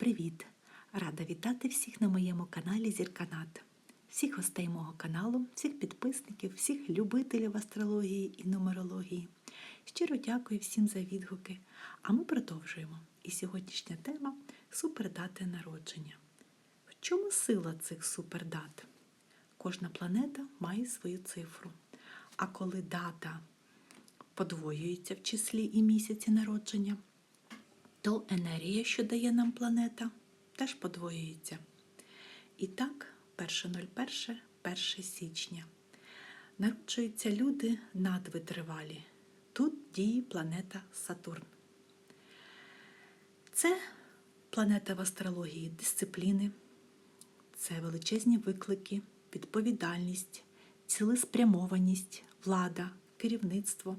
Привіт! Рада вітати всіх на моєму каналі Зірканат, всіх гостей мого каналу, всіх підписників, всіх любителів астрології і нумерології. Щиро дякую всім за відгуки. А ми продовжуємо. І сьогоднішня тема супердати народження. В чому сила цих супердат? Кожна планета має свою цифру. А коли дата подвоюється в числі і місяці народження, то енергія, що дає нам планета, теж подвоюється. І так, 1.01, 1 січня. Народжуються люди надвитривалі. Тут діє планета Сатурн. Це планета в астрології дисципліни, це величезні виклики, відповідальність, цілеспрямованість, влада, керівництво.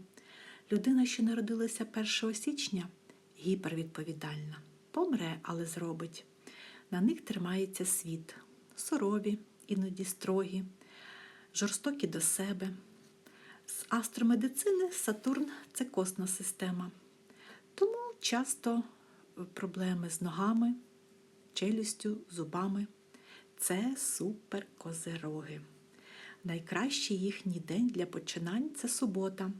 Людина, що народилася 1 січня, гіпервідповідальна, помре, але зробить. На них тримається світ, сурові, іноді строгі, жорстокі до себе. З астромедицини Сатурн це косна система. Тому часто проблеми з ногами, челюстю, зубами це суперкозероги. Найкращий їхній день для починань це субота.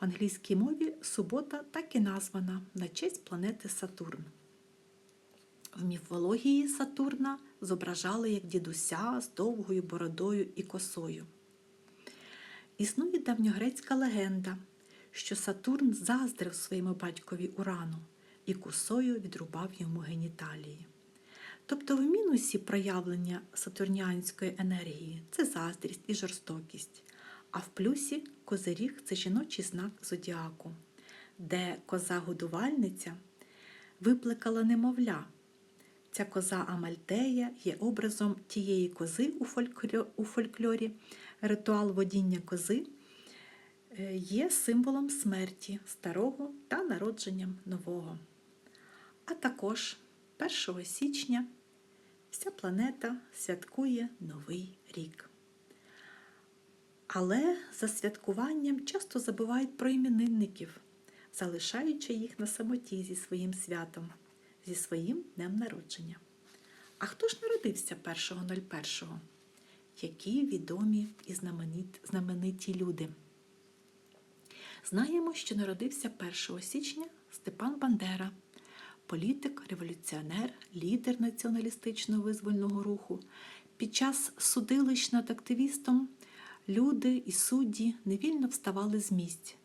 В англійській мові субота так і названа на честь планети Сатурн. В міфології Сатурна зображали як дідуся з довгою бородою і косою. Існує давньогрецька легенда, що Сатурн заздрив своєму батькові Урану і косою відрубав йому геніталії. Тобто в мінусі проявлення сатурніанської енергії це заздрість і жорстокість, а в плюсі козиріг це жіночий знак зодіаку, де коза-годувальниця виплекала немовля. Ця коза Амальтея є образом тієї кози у фольклорі. Ритуал водіння кози е, є символом смерті старого та народженням нового. А також 1 січня вся планета святкує Новий рік. Але за святкуванням часто забувають про іменинників, залишаючи їх на самоті зі своїм святом, зі своїм днем народження. А хто ж народився 1.01? Які відомі і знамениті люди? Знаємо, що народився 1 січня Степан Бандера, політик, революціонер, лідер націоналістичного визвольного руху. Під час судилищ над активістом люди і судді невільно вставали з місць.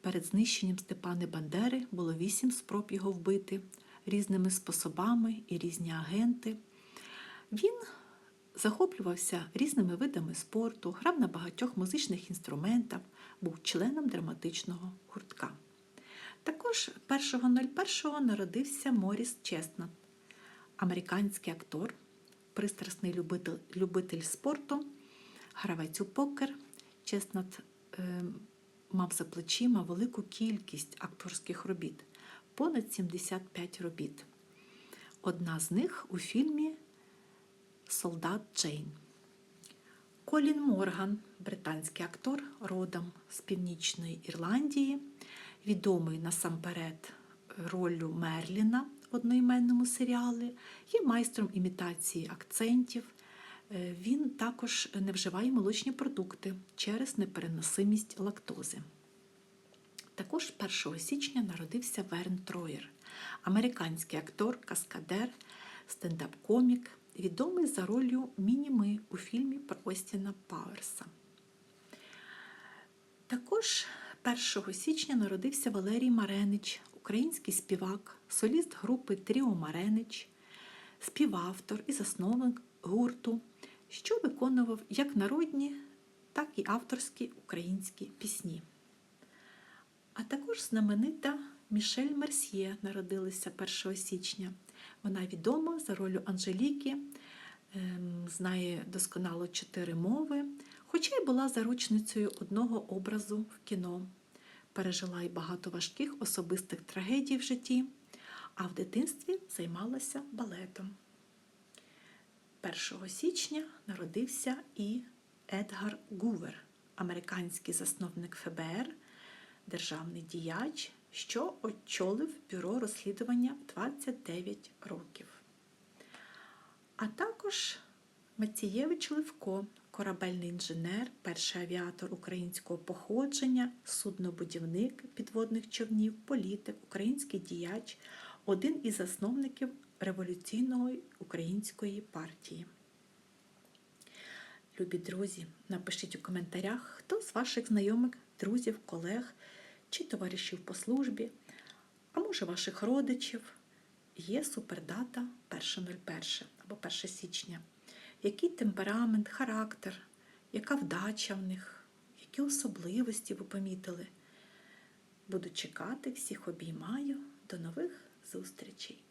Перед знищенням Степани Бандери було вісім спроб його вбити різними способами і різні агенти. Він захоплювався різними видами спорту, грав на багатьох музичних інструментах, був членом драматичного гуртка. Також 1.01 народився Моріс Чеснат, американський актор, пристрасний любитель, любитель спорту, гравець у покер. Чеснат е, мав за плечима велику кількість акторських робіт понад 75 робіт. Одна з них у фільмі Солдат Джейн. Колін Морган, британський актор, родом з Північної Ірландії, відомий насамперед роллю Мерліна в одноіменному серіалі, є майстром імітації акцентів. Е, Він також не вживає молочні продукти через непереносимість лактози. Також 1 січня народився Верн Троєр, американський актор, каскадер, стендап-комік, відомий за ролью Мініми у фільмі про Остіна Пауерса. Також 1 січня народився Валерій Маренич, український співак, соліст групи Тріо Маренич, співавтор і засновник гурту, що виконував як народні, так і авторські українські пісні. А також знаменита Мішель Мерсьє народилася 1 січня. Вона відома за ролю Анжеліки, ем, знає досконало чотири мови, хоча й була заручницею одного образу в кіно. Пережила й багато важких особистих трагедій в житті, а в дитинстві займалася балетом. 1 січня народився і Едгар Гувер, американський засновник ФБР, державний діяч, що очолив бюро розслідування 29 років. а також Мацієвич Левко, корабельний інженер, перший авіатор українського походження, суднобудівник підводних човнів, політик, український діяч, один із засновників революційної української партії. Любі друзі, напишіть у коментарях, хто з ваших знайомих, друзів, колег чи товаришів по службі, а може ваших родичів є супердата 1.01 або 1 січня. Який темперамент, характер, яка вдача в них, які особливості ви помітили. Буду чекати, всіх обіймаю. До нових зустрічей!